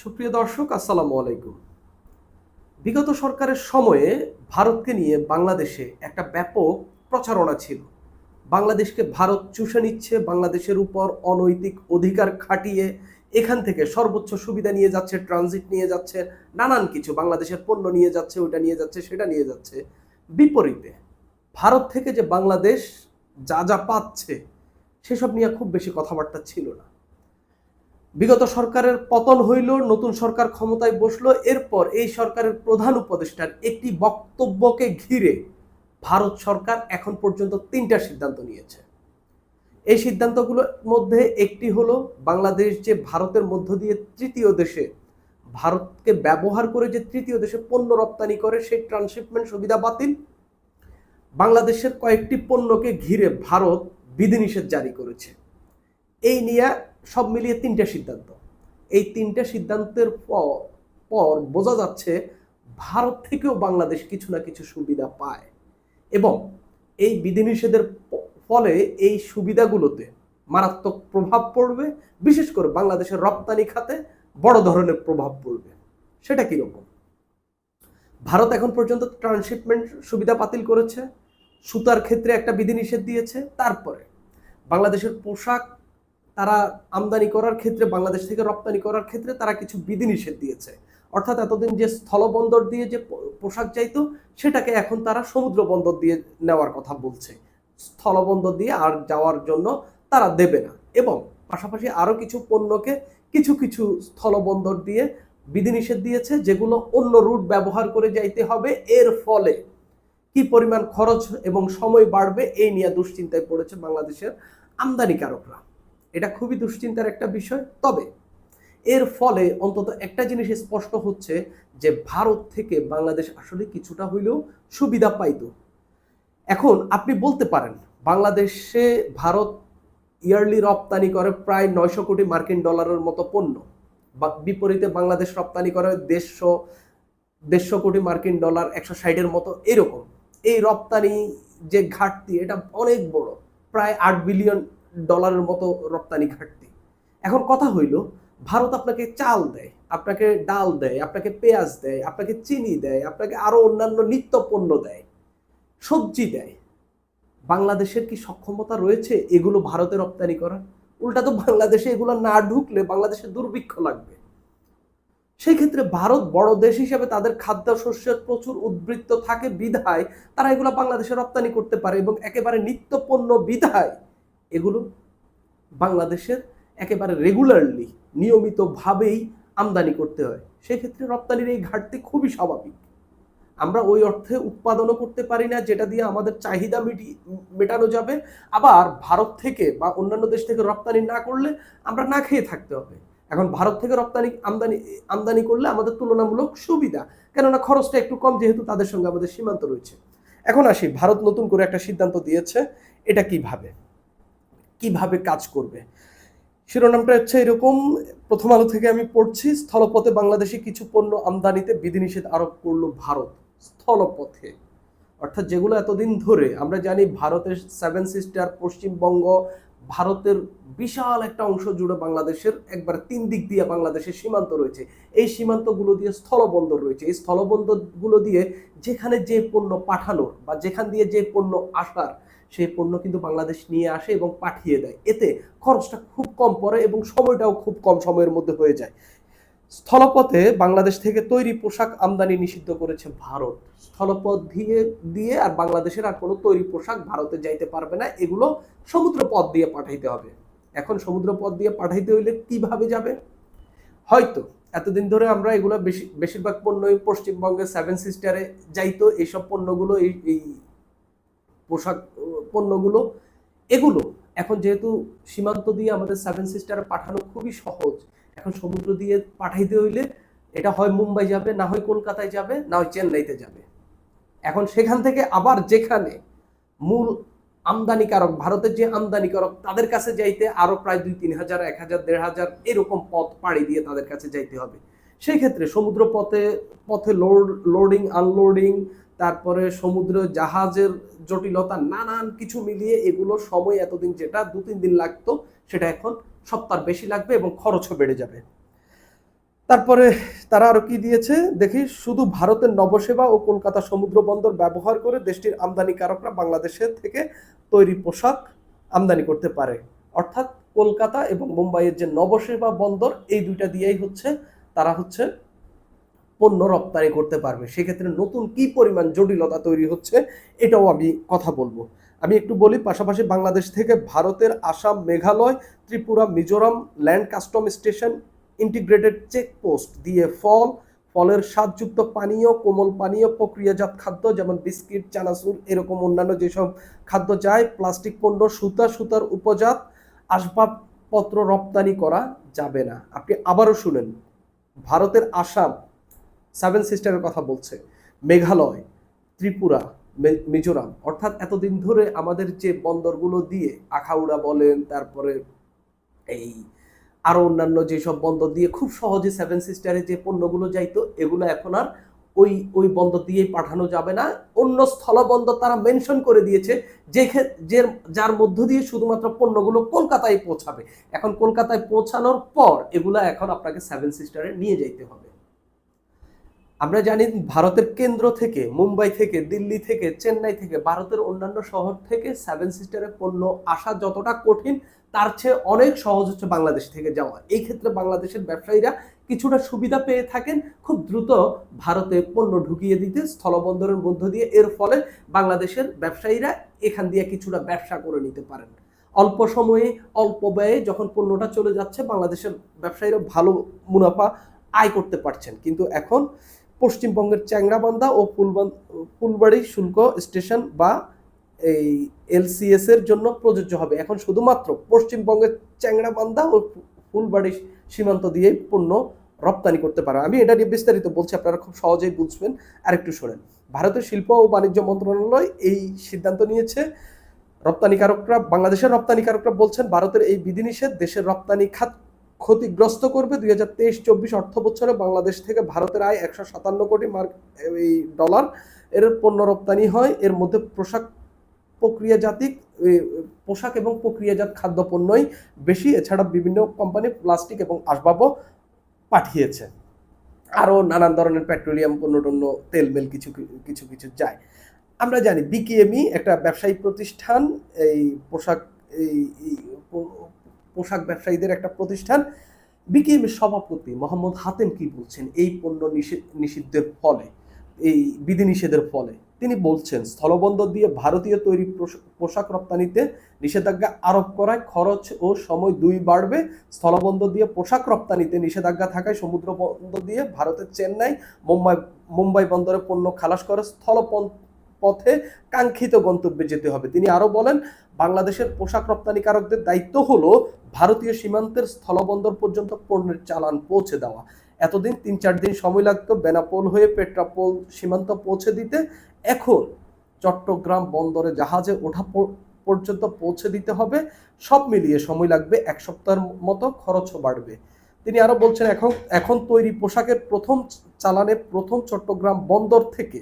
সুপ্রিয় দর্শক, আসসালামু আলাইকুম। বিগত সরকারের সময়ে ভারতকে নিয়ে বাংলাদেশে একটা ব্যাপক প্রচারণা ছিল। বাংলাদেশকে ভারত চুষে নিচ্ছে, বাংলাদেশের উপর অনৈতিক অধিকার খাটিয়ে এখান থেকে সর্বোচ্চ সুবিধা নিয়ে যাচ্ছে ট্রানজিট নিয়ে যাচ্ছে, নানান কিছু, বাংলাদেশের পণ্য নিয়ে যাচ্ছে ওটা নিয়ে যাচ্ছে, সেটা নিয়ে যাচ্ছে। বিপরীতে, ভারত থেকে যে বাংলাদেশ যা যা পাচ্ছে, সেসব নিয়ে খুব বেশি কথাবার্তা ছিল না। বিগত সরকারের পতন হইল, নতুন সরকার ক্ষমতায় বসল, এরপর এই সরকারের প্রধান উপদেষ্টার একটি বক্তব্যকে ঘিরে ভারত সরকার এখন পর্যন্ত তিনটা সিদ্ধান্ত নিয়েছে। এই সিদ্ধান্তগুলোর মধ্যে একটি হলো, বাংলাদেশ যে ভারতের মধ্য দিয়ে তৃতীয় দেশে, ভারতকে ব্যবহার করে যে তৃতীয় দেশে পণ্য রপ্তানি করে, সেই ট্রান্সশিপমেন্ট সুবিধা বাতিল। বাংলাদেশের কয়েকটি পণ্যকে ঘিরে ভারত বিধিনিষেধ জারি করেছে। এই নিয়ে সব মিলিয়ে তিনটা সিদ্ধান্ত। এই তিনটা সিদ্ধান্তের পর বোঝা যাচ্ছে ভারত থেকেও বাংলাদেশ কিছু না কিছু সুবিধা পায় এবং এই বিধিনিষেধের ফলে এই সুবিধাগুলোতে মারাত্মক প্রভাব পড়বে, বিশেষ করে বাংলাদেশের রপ্তানি খাতে বড় ধরনের প্রভাব পড়বে। সেটা কীরকম? ভারত এখন পর্যন্ত ট্রান্সশিপমেন্ট সুবিধা বাতিল করেছে, সুতার ক্ষেত্রে একটা বিধিনিষেধ দিয়েছে, তারপরে বাংলাদেশের পোশাক তারা আমদানি করার ক্ষেত্রে, বাংলাদেশ থেকে রপ্তানি করার ক্ষেত্রে তারা কিছু বিধিনিষেধ দিয়েছে। অর্থাৎ এতদিন যে স্থলবন্দর দিয়ে যে পোশাক যাইতো সেটাকে এখন তারা সমুদ্র বন্দর দিয়ে নেওয়ার কথা বলছে। স্থলবন্দর দিয়ে আর যাওয়ার জন্য তারা দেবে না। এবং পাশাপাশি আরও কিছু পণ্যকে কিছু কিছু স্থলবন্দর দিয়ে বিধিনিষেধ দিয়েছে, যেগুলো অন্য রুট ব্যবহার করে যাইতে হবে। এর ফলে কি পরিমাণ খরচ এবং সময় বাড়বে, এই নিয়ে দুশ্চিন্তায় পড়েছে বাংলাদেশের আমদানিকারকরা। এটা খুবই দুশ্চিন্তার একটা বিষয়। তবে এর ফলে অন্তত একটা জিনিস স্পষ্ট হচ্ছে যে ভারত থেকে বাংলাদেশ আসলে কিছুটা হইলেও সুবিধা পাইতো। এখন আপনি বলতে পারেন, বাংলাদেশে ভারত ইয়ারলি রপ্তানি করে প্রায় নয়শো কোটি মার্কিন ডলারের মতো পণ্য বা বিপরীতে বাংলাদেশ রপ্তানি করে দেড়শো দেড়শো কোটি মার্কিন ডলার একশো ষাটের মতো এরকম। এই রপ্তানি যে ঘাটতি, এটা অনেক বড়, প্রায় আট বিলিয়ন ডলারের মতো রপ্তানি ঘাটতি। এখন কথা হইল, ভারত আপনাকে চাল দেয়, আপনাকে ডাল দেয়, আপনাকে পেঁয়াজ দেয়, আপনাকে চিনি দেয়, আপনাকে আরও অন্যান্য নিত্য পণ্য দেয়, সবজি দেয়। বাংলাদেশের কি সক্ষমতা রয়েছে এগুলো ভারতে রপ্তানি করার? উল্টা তো বাংলাদেশে এগুলো না ঢুকলে বাংলাদেশে দুর্ভিক্ষ লাগবে। সেই ক্ষেত্রে ভারত বড় দেশ হিসেবে তাদের খাদ্যশস্যের প্রচুর উদ্বৃত্ত থাকে বিধায়, তারা এগুলো বাংলাদেশে রপ্তানি করতে পারে এবং একেবারে নিত্য পণ্য বিধায় এগুলো বাংলাদেশের একেবারে রেগুলারলি নিয়মিতভাবেই আমদানি করতে হয়। সেক্ষেত্রে রপ্তানির এই ঘাটতি খুবই স্বাভাবিক। আমরা ওই অর্থে উৎপাদনও করতে পারি না, যেটা দিয়ে আমাদের চাহিদা মিটি, মেটানো যাবে। আবার ভারত থেকে বা অন্যান্য দেশ থেকে রপ্তানি না করলে আমরা না খেয়ে থাকতে হবে। এখন ভারত থেকে রপ্তানি, আমদানি আমদানি করলে আমাদের তুলনামূলক সুবিধা, কেননা খরচটা একটু কম যেহেতু তাদের সঙ্গে আমাদের সীমান্ত রয়েছে। এখন আসি, ভারত নতুন করে একটা সিদ্ধান্ত দিয়েছে, এটা কীভাবে? কীভাবে কাজ করবে। শিরোনামটা হচ্ছে এরকম, প্রথম আলো থেকে আমি পড়ছি, স্থলপথে বাংলাদেশে কিছু পণ্য আমদানিতে বিধিনিষেধ আরোপ করল ভারত। স্থলপথে, অর্থাৎ যেগুলো এতদিন ধরে আমরা জানি ভারতের সেভেন সিস্টার পশ্চিমবঙ্গ, ভারতের বিশাল একটা অংশ জুড়ে বাংলাদেশের একবার তিন দিক দিয়ে বাংলাদেশের সীমান্ত রয়েছে। এই সীমান্তগুলো দিয়ে স্থলবন্দর রয়েছে। এই স্থলবন্দরগুলো দিয়ে যেখানে যে পণ্য পাঠানোর বা যেখান দিয়ে যে পণ্য আসার সেই পণ্য কিন্তু বাংলাদেশ নিয়ে আসে এবং পাঠিয়ে দেয়। এতে খরচটা খুব কম পড়ে এবং সময়টাও খুব কম সময়ের মধ্যে হয়ে যায়। স্থলপথে বাংলাদেশ থেকে তৈরি পোশাক আমদানি নিষিদ্ধ করেছে ভারত। স্থলপথ দিয়ে দিয়ে আর বাংলাদেশের আর কোনো তৈরি পোশাক ভারতে যাইতে পারবে না। এগুলো সমুদ্র পথ দিয়ে পাঠাইতে হবে। এখন সমুদ্র পথ দিয়ে পাঠাইতে হইলে কীভাবে যাবে? হয়তো এতদিন ধরে আমরা এগুলো বেশি, বেশিরভাগ পণ্যই পশ্চিমবঙ্গে সেভেন সিস্টারে যাইতো। এইসব পণ্যগুলো এই পোশাক পণ্যগুলো। এগুলো এখন যেহেতু সীমান্ত দিয়ে আমাদের সেভেন সিস্টারে পাঠানো খুবই সহজ, এখন সমুদ্র দিয়ে পাঠাইতে হইলে এটা হয় মুম্বাই যাবে, না হয় কলকাতায় যাবে, না হয় চেন্নাইতে যাবে। এখন সেখান থেকে আবার যেখানে মূল আমদানিকারক, ভারতের যে আমদানিকারক, তাদের কাছে যাইতে আরও প্রায় দুই, তিন হাজার, এক হাজার, দেড় হাজার এরকম পথ পাড়ি দিয়ে তাদের কাছে যাইতে হবে। সেই ক্ষেত্রে সমুদ্র পথে পথে লোড লোডিং আনলোডিং তারপরে সমুদ্র জাহাজের জটিলতা, নানান কিছু মিলিয়ে এগুলো সময় এতদিন যেটা দু তিন দিন লাগতো, সেটা এখন সপ্তাহ বেশি লাগবে এবং খরচও বেড়ে যাবে। তারপরে তারা আরও কি দিয়েছে? দেখি, শুধু ভারতের নবসেবা ও কলকাতা সমুদ্র বন্দর ব্যবহার করে দেশটির আমদানিকারকরা বাংলাদেশের থেকে তৈরি পোশাক আমদানি করতে পারে। অর্থাৎ কলকাতা এবং মুম্বাইয়ের যে নবসেবা বন্দর, এই দুইটা দিয়েই হচ্ছে, তারা হচ্ছে পণ্য রপ্তানি করতে পারবে। সেক্ষেত্রে নতুন কি পরিমাণ জটিলতা তৈরি হচ্ছে, এটাও আমি কথা বলব। আমি একটু বলি, পাশাপাশি বাংলাদেশ থেকে ভারতের Assam, Meghalaya, Tripura, Mizoram, land custom station, integrated checkpost দিয়ে ফল, ফলের স্বাদযুক্ত পানীয়, কোমল পানীয়, প্রক্রিয়াজাত খাদ্য যেমন বিস্কিট, চানাচুর, এরকম অন্যান্য যেসব খাদ্য যায় প্লাস্টিক পণ্য, সুতা, সুতার উপজাত, আসবাবপত্র রপ্তানি করা যাবে না। আপনি আবারও শুনেন, ভারতের আসাম সেভেন সিস্টারের কথা বলছে। মেঘালয়, ত্রিপুরা মিজোরাম। অর্থাৎ এতদিন ধরে আমাদের যে বন্দরগুলো দিয়ে আখাউড়া বলেন, তারপরে এই আরও অন্যান্য যেসব বন্দর দিয়ে খুব সহজে সেভেন সিস্টারে যে পণ্যগুলো যাইতো, এগুলো এখন আর ওই ওই বন্দর দিয়েই পাঠানো যাবে না। অন্য স্থলবন্দর তারা মেনশন করে দিয়েছে যে যে, যার মধ্য দিয়ে শুধুমাত্র পণ্যগুলো কলকাতায় পৌঁছাবে। এখন কলকাতায় পৌঁছানোর পর এগুলো এখন আপনাকে সেভেন সিস্টারে নিয়ে যাইতে হবে। আমরা জানি ভারতের কেন্দ্র থেকে, মুম্বাই থেকে, দিল্লি থেকে, চেন্নাই থেকে, ভারতের অন্যান্য শহর থেকে সেভেন সিস্টারের পণ্য আসা যতটা কঠিন, তার চেয়ে অনেক সহজ হচ্ছে বাংলাদেশ থেকে যাওয়া। এই ক্ষেত্রে বাংলাদেশের ব্যবসায়ীরা কিছুটা সুবিধা পেয়ে থাকেন। খুব দ্রুত ভারতে পণ্য ঢুকিয়ে দিতে, স্থলবন্দরের মধ্য দিয়ে। এর ফলে বাংলাদেশের ব্যবসায়ীরা এখান দিয়ে কিছুটা ব্যবসা করে নিতে পারেন। অল্প সময়ে, অল্প ব্যয়ে যখন পণ্যটা চলে যাচ্ছে, বাংলাদেশের ব্যবসায়ীরা ভালো মুনাফা আয় করতে পারছেন। কিন্তু এখন পশ্চিমবঙ্গের চ্যাংরাবান্ধা ও ফুলবাড়ি শুল্ক স্টেশন বা এই এলসিএস এর জন্য প্রযোজ্য হবে। এখন শুধুমাত্র পশ্চিমবঙ্গের চ্যাংরাবান্ধা ও ফুলবাড়ি সীমান্ত দিয়ে পণ্য রপ্তানি করতে পারে আমি এটা নিয়ে বিস্তারিত বলছি, আপনারা খুব সহজেই বুঝবেন। আরেকটু শোনেন। ভারতের শিল্প ও বাণিজ্য মন্ত্রণালয় এই সিদ্ধান্ত নিয়েছে। রপ্তানিকারকরা, বাংলাদেশের রপ্তানিকারকরা বলছেন, ভারতের এই বিধিনিষেধ দেশের রপ্তানি খাত ক্ষতিগ্রস্ত করবে দুই হাজার তেইশ চব্বিশ অর্থ বছরে। বাংলাদেশ থেকে ভারতের আয় একশো সাতান্ন কোটি মার্ক এই ডলার। এর পণ্য রপ্তানি হয়। এর মধ্যে পোশাক প্রক্রিয়াজাতিক পোশাক এবং প্রক্রিয়াজাত খাদ্য পণ্যই বেশি। এছাড়া বিভিন্ন কোম্পানি প্লাস্টিক এবং আসবাবও পাঠিয়েছে। আরও নানান ধরনের পেট্রোলিয়াম পণ্য টন্য তেল মেল কিছু কিছু কিছু যায়। আমরা জানি বিকেএমই একটা ব্যবসায়ী প্রতিষ্ঠান। এই পোশাক এই পোশাক ব্যবসায়ীদের একটা প্রতিষ্ঠান। বিকেএমের সভাপতি মোহাম্মদ হাতেম কি বলছেন? এই পণ্য নিষিদ্ধের ফলে, এই বিধিনিষেধের ফলে। তিনি বলছেন, স্থলবন্দর দিয়ে ভারতীয় তৈরি পোশ- পোশাক রপ্তানিতে নিষেধাজ্ঞা আরোপ করায় খরচ ও সময় দুই বাড়বে। স্থলবন্দর দিয়ে পোশাক রপ্তানিতে নিষেধাজ্ঞা থাকায় সমুদ্র বন্দর দিয়ে ভারতের চেন্নাই, মুম্বাই মুম্বাই বন্দরে পণ্য খালাস করে। স্থল পথে কাঙ্ক্ষিত গন্তব্যে যেতে হবে। তিনি আরও বলেন, বাংলাদেশের পোশাক রপ্তানিকারকদের দায়িত্ব হলো ভারতীয় সীমান্তের স্থলবন্দর পর্যন্ত পণ্যের চালান পৌঁছে দেওয়া। এতদিন তিন চার দিন সময় লাগতো বেনাপোল হয়ে পেট্রাপোল সীমান্ত পৌঁছে দিতে। এখন চট্টগ্রাম বন্দরে জাহাজে ওঠা পর্যন্ত পৌঁছে দিতে হবে। সব মিলিয়ে সময় লাগবে এক সপ্তাহের মতো, খরচও বাড়বে। তিনি আরও বলছেন, এখন এখন তৈরি পোশাকের প্রথম চালানে প্রথম চট্টগ্রাম বন্দর থেকে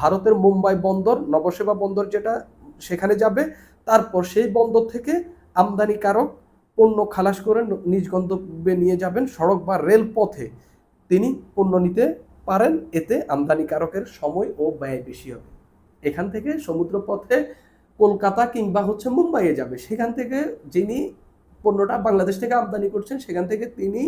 ভারতের মুম্বাই বন্দর, নবসেবা বন্দর যেটা, সেখানে যাবে। তারপর সেই বন্দর থেকে আমদানিকারক পণ্য খালাস করে নিজ গন্তব্যে নিয়ে যাবেন সড়ক বা রেল পথে তিনি পণ্য নিতে পারেন, এতে আমদানিকারকের সময় ও ব্যয় বেশি হবে। এখান থেকে সমুদ্র পথে কলকাতা কিংবা হচ্ছে মুম্বাইয়ে যাবে। সেখান থেকে যিনি পণ্যটা বাংলাদেশ থেকে আমদানি করছেন, সেখান থেকে তিনি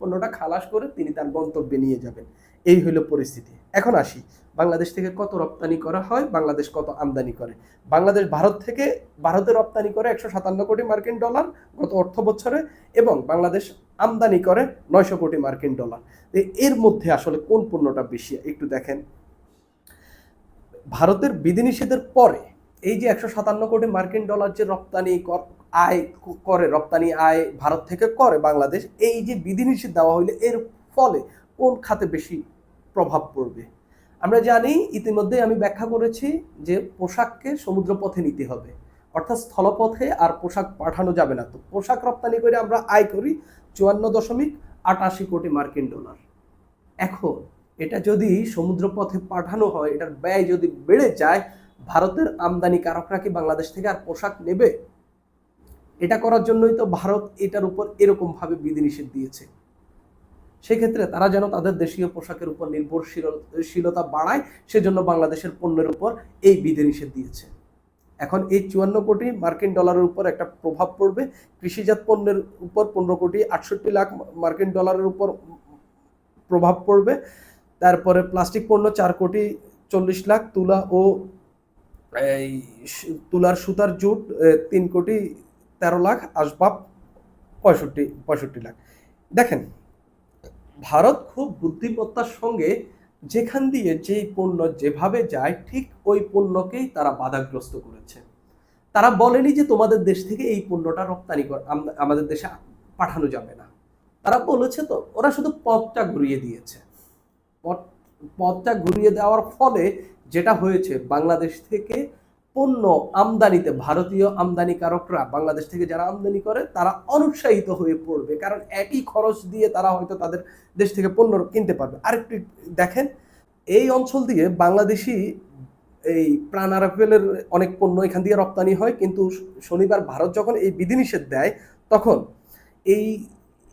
পণ্যটা খালাস করে তিনি তার গন্তব্যে নিয়ে যাবেন। এই হলো পরিস্থিতি। এখন আসি, বাংলাদেশ থেকে কত রপ্তানি করা হয়, বাংলাদেশ কত আমদানি করে? বাংলাদেশ ভারত থেকে, ভারতে রপ্তানি করে একশো সাতান্ন কোটি মার্কিন ডলার গত অর্থ বছরে এবং বাংলাদেশ আমদানি করে নয়শো কোটি মার্কিন ডলার। এর মধ্যে আসলে কোন পণ্যটা বেশি, একটু দেখেন। ভারতের বিধিনিষেধের পরে এই যে একশো সাতান্ন কোটি মার্কিন ডলার যে রপ্তানি আয় করে, রপ্তানি আয় ভারত থেকে করে বাংলাদেশ, এই যে বিধিনিষেধ দেওয়া হইলে, এর ফলে কোন খাতে বেশি প্রভাব পড়বে? আমরা জানি ইতিমধ্যে আমি ব্যাখ্যা করেছি যে পোশাককে সমুদ্রপথে নিতে হবে। অর্থাৎ স্থলপথে আর পোশাক পাঠানো যাবে না। তো পোশাক রপ্তানি করে আমরা আয় করি চুয়ান্ন দশমিক আটাশি কোটি মার্কিন ডলার। এখন এটা যদি সমুদ্রপথে পাঠানো হয়, এটার ব্যয় যদি বেড়ে যায়, ভারতের আমদানিকারকরা কি বাংলাদেশ থেকে আর পোশাক নেবে? এটা করার জন্যই তো ভারত এটার উপর এরকমভাবে বিধিনিষেধ দিয়েছে। সেক্ষেত্রে তারা যেন তাদের দেশীয় পোশাকের উপর নির্ভরশীলতা বাড়ায়, সেজন্য বাংলাদেশের পণ্যের উপর এই বিধিনিষেধ দিয়েছে। এখন এই চুয়ান্ন কোটি মার্কিন ডলারের উপর একটা প্রভাব পড়বে। কৃষিজাত পণ্যের উপর পনেরো কোটি আটষট্টি লাখ মার্কিন ডলারের উপর প্রভাব পড়বে। তারপরে প্লাস্টিক পণ্য চার কোটি চল্লিশ লাখ, তুলা ও এই তুলার সুতার জুট তিন কোটি তেরো লাখ, আসবাব পঁয়ষট্টি পঁয়ষট্টি লাখ। দেখেন ভারত খুব বুদ্ধিমত্তার সঙ্গে যেখান দিয়ে যেই পণ্য যেভাবে যায়, ঠিক ওই পণ্যকেই তারা বাধাগ্রস্ত করেছে। তারা বলেনি যে তোমাদের দেশ থেকে এই পণ্যটা রপ্তানি কর আমাদের দেশে পাঠানো যাবে না। তারা বলেছে তো, ওরা শুধু পথটা ঘুরিয়ে দিয়েছে। পথ পথটা ঘুরিয়ে দেওয়ার ফলে যেটা হয়েছে, বাংলাদেশ থেকে পণ্য আমদানিতে ভারতীয় আমদানিকারকরা বাংলাদেশ থেকে যারা আমদানি করে, তারা অনুৎসাহিত হয়ে পড়বে। কারণ একই খরচ দিয়ে তারা হয়তো তাদের দেশ থেকে পণ্য কিনতে পারবে। আরেকটি দেখেন, এই অঞ্চল দিয়ে বাংলাদেশি এই প্রাণ আরাফেলের অনেক পণ্য এখান দিয়ে রপ্তানি হয়। কিন্তু শনিবার ভারত যখন এই বিধিনিষেধ দেয়, তখন এই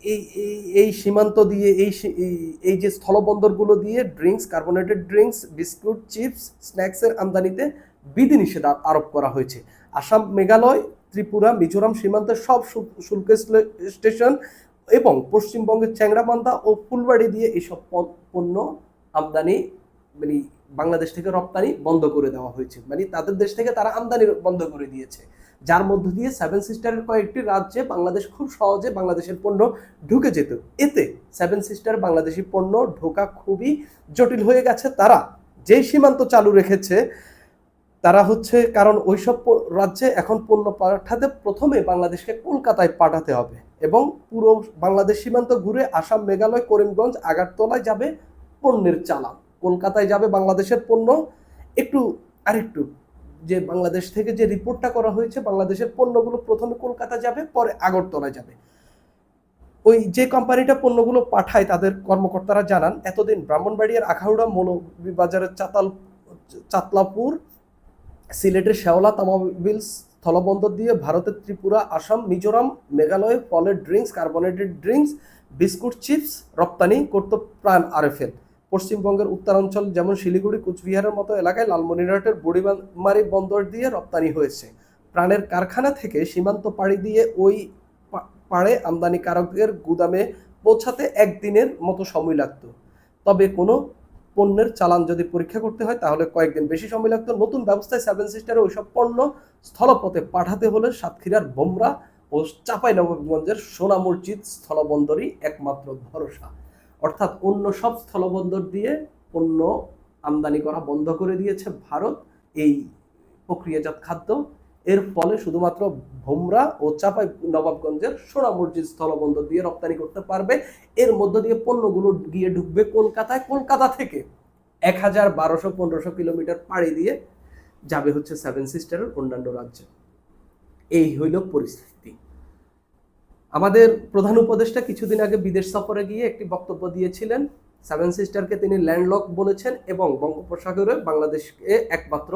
এই এই সীমান্ত দিয়ে এই- এই যে স্থলবন্দরগুলো দিয়ে drinks, carbonated drinks, biscuit, chips, স্ন্যাক্সের আমদানিতে বিধিনিষেধ আরোপ করা হয়েছে। আসাম, মেঘালয়, ত্রিপুরা, মিজোরাম সীমান্তের সব শুল্ক স্টেশন এবং পশ্চিমবঙ্গের চ্যাংড়াবান্ধা ও ফুলবাড়ি দিয়ে এইসব পণ্য আমদানি মানে বাংলাদেশ থেকে রপ্তানি বন্ধ করে দেওয়া হয়েছে। মানে তাদের দেশ থেকে তারা আমদানি বন্ধ করে দিয়েছে। যার মধ্য দিয়ে সেভেন সিস্টারের কয়েকটি রাজ্যে বাংলাদেশ খুব সহজে বাংলাদেশের পণ্য ঢুকে যেত। এতে সেভেন সিস্টার বাংলাদেশি পণ্য ঢোকা খুবই জটিল হয়ে গেছে। তারা যেই সীমান্ত চালু রেখেছে তারা হচ্ছে, কারণ ওইসব রাজ্যে এখন পণ্য পাঠাতে প্রথমে বাংলাদেশকে কলকাতায় পাঠাতে হবে এবং পুরো বাংলাদেশ সীমান্ত ঘুরে আসাম, মেঘালয়, করিমগঞ্জ, আগারতলায় যাবে পণ্যের চালান। কলকাতায় যাবে বাংলাদেশের পণ্য। একটু আরেকটু, যে বাংলাদেশ থেকে যে রিপোর্টটা করা হয়েছে, বাংলাদেশের পণ্যগুলো প্রথমে কলকাতা যাবে, পরে আগরতলা যাবে। ওই যে কোম্পানিটা পণ্যগুলো পাঠায়, তাদের কর্মকর্তারা জানান, এতদিন ব্রাহ্মণবাড়িয়ার আখাউড়া মৌলভীবাজারের চাতাল, চাতলাপুর সিলেটের শেওলা তামাবিল স্থলবন্দর দিয়ে ভারতের ত্রিপুরা, আসাম, মিজোরাম, মেঘালয়, ফলের drinks carbonated drinks biscuit chips রপ্তানি করত প্রাণ আরএফএল। পশ্চিমবঙ্গের উত্তরাঞ্চল যেমন শিলিগুড়ি, কুচবিহারের মতো এলাকায় লালমনিরহাটের বুড়িমারি বন্দর দিয়ে রপ্তানি হয়েছে। প্রাণের কারখানা থেকে সীমান্ত পাড়ি দিয়ে ওই পাড়ে আমদানিকারকের গুদামে পৌঁছাতে একদিনের মতো সময় লাগতো। তবে কোনো পণ্যের চালান যদি পরীক্ষা করতে হয়, তাহলে কয়েকদিন বেশি সময় লাগতো। নতুন ব্যবস্থায় সেভেন সিস্টারে ওইসব পণ্য স্থলপথে পাঠাতে হলে সাতক্ষীরার বোমরা ও চাপাই নবাবগঞ্জের সোনা মসজিদ স্থলবন্দরই একমাত্র ভরসা। অর্থাৎ অন্য সব স্থলবন্দর দিয়ে পণ্য আমদানি করা বন্ধ করে দিয়েছে ভারত। এই প্রক্রিয়াজাত খাদ্য এর ফলে শুধুমাত্র ভোমরা ও চাপাই নবাবগঞ্জের সোনা মসজিদ স্থলবন্দর দিয়ে রপ্তানি করতে পারবে। এর মধ্য দিয়ে পণ্যগুলো গিয়ে ঢুকবে কলকাতায়। কলকাতা থেকে এক হাজার বারোশো পনেরোশো কিলোমিটার পাড়ি দিয়ে যাবে হচ্ছে সেভেন সিস্টারের অন্যান্য রাজ্যে। এই হইল পরিস্থিতি। আমাদের প্রধান উপদেষ্টা কিছুদিন আগে বিদেশ সফরে গিয়ে একটি বক্তব্য দিয়েছিলেন। সেভেন সিস্টারকে তিনি ল্যান্ডলক বলেছেন এবং বঙ্গোপসাগরে বাংলাদেশকে একমাত্র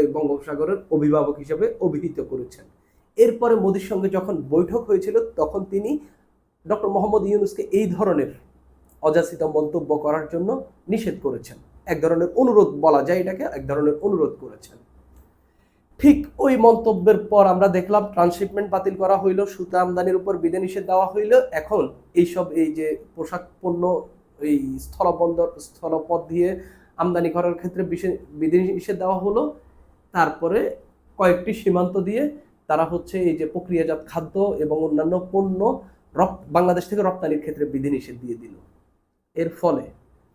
ওই বঙ্গোপসাগরের অভিভাবক হিসেবে অভিহিত করেছেন। এরপরে মোদির সঙ্গে যখন বৈঠক হয়েছিল, তখন তিনি ডক্টর মোহাম্মদ ইউনুসকে এই ধরনের অযাচিত মন্তব্য করার জন্য নিষেধ করেছেন। এক ধরনের অনুরোধ বলা যায় এটাকে এক ধরনের অনুরোধ করেছেন। ঠিক ওই মন্তব্যের পর আমরা দেখলাম, ট্রান্সশিপমেন্ট বাতিল করা হইল, সুতা আমদানির উপর বিধিনিষেধ দেওয়া হইল। এখন এইসব, এই যে পোশাক পণ্য, এই স্থলবন্দর, স্থলপথ দিয়ে আমদানি করার ক্ষেত্রে বিধিনিষেধ দেওয়া হলো। তারপরে কয়েকটি সীমান্ত দিয়ে তারা হচ্ছে এই যে প্রক্রিয়াজাত খাদ্য এবং অন্যান্য পণ্য বাংলাদেশ থেকে রপ্তানির ক্ষেত্রে বিধিনিষেধ দিয়ে দিল। এর ফলে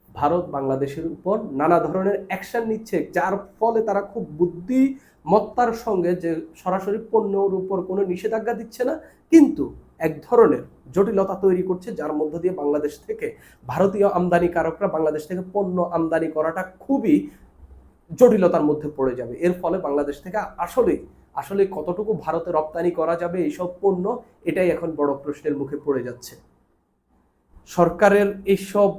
ভারত বাংলাদেশের উপর নানা ধরনের অ্যাকশন নিচ্ছে, যার ফলে তারা খুব বুদ্ধিমত্তার সঙ্গে যে সরাসরি পণ্যর উপর কোনো নিষেধাজ্ঞা দিচ্ছে না, কিন্তু এক ধরনের জটিলতা তৈরি করছে, যার মধ্য দিয়ে বাংলাদেশ থেকে ভারতীয় আমদানিকারকরা বাংলাদেশ থেকে পণ্য আমদানি করাটা খুবই জটিলতার মধ্যে পড়ে যাবে। এর ফলে বাংলাদেশ থেকে আসলে আসলে কতটুকু ভারতে রপ্তানি করা যাবে এইসব পণ্য, এটাই এখন বড় প্রশ্নের মুখে পড়ে যাচ্ছে। সরকারের এইসব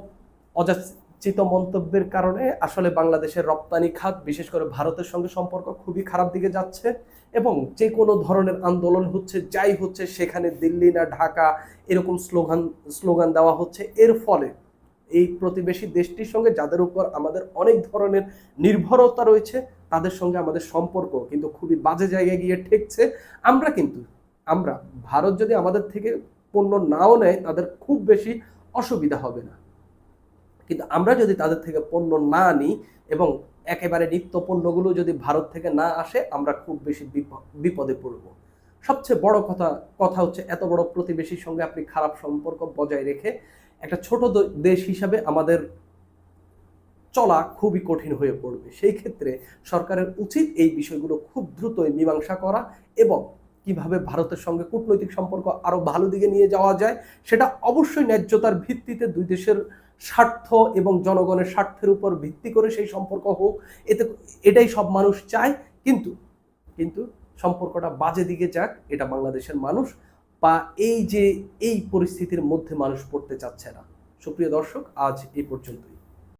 অযাচিত মন্তব্যের কারণে আসলে বাংলাদেশের রপ্তানি খাত, বিশেষ করে ভারতের সঙ্গে সম্পর্ক খুবই খারাপ দিকে যাচ্ছে এবং যে কোনো ধরনের আন্দোলন হচ্ছে, যাই হচ্ছে, সেখানে দিল্লি না ঢাকা এরকম স্লোগান স্লোগান দেওয়া হচ্ছে। এর ফলে এই প্রতিবেশী দেশটির সঙ্গে যাদের উপর আমাদের অনেক ধরনের নির্ভরতা রয়েছে, তাদের সঙ্গে আমাদের সম্পর্ক কিন্তু খুবই বাজে জায়গায় গিয়ে ঠেকছে। আমরা কিন্তু, আমরা, ভারত যদি আমাদের থেকে পণ্য নাও নেয়, তাদের খুব বেশি অসুবিধা হবে না। কিন্তু আমরা যদি তাদের থেকে পণ্য না নিই এবং একেবারে নিত্য পণ্যগুলো যদি ভারত থেকে না আসে, আমরা খুব বেশি বিপ- বিপদে পড়ব। সবচেয়ে বড় কথা কথা হচ্ছে এত বড় প্রতিবেশীর সঙ্গে আপনি খারাপ সম্পর্ক বজায় রেখে একটা ছোট দেশ হিসাবে আমাদের চলা খুবই কঠিন হয়ে পড়বে। সেই ক্ষেত্রে সরকারের উচিত এই বিষয়গুলো খুব দ্রুতই মীমাংসা করা এবং কীভাবে ভারতের সঙ্গে কূটনৈতিক সম্পর্ক আরও ভালো দিকে নিয়ে যাওয়া যায়, সেটা অবশ্যই ন্যায্যতার ভিত্তিতে দুই দেশের স্বার্থ এবং জনগণের স্বার্থের উপর ভিত্তি করে সেই সম্পর্ক হোক, এতে এটাই সব মানুষ চায়। কিন্তু কিন্তু সম্পর্কটা বাজে দিকে যাক, এটা বাংলাদেশের মানুষ বা এই যে এই পরিস্থিতির মধ্যে মানুষ পড়তে চাচ্ছে না। সুপ্রিয় দর্শক, আজ এই পর্যন্তই।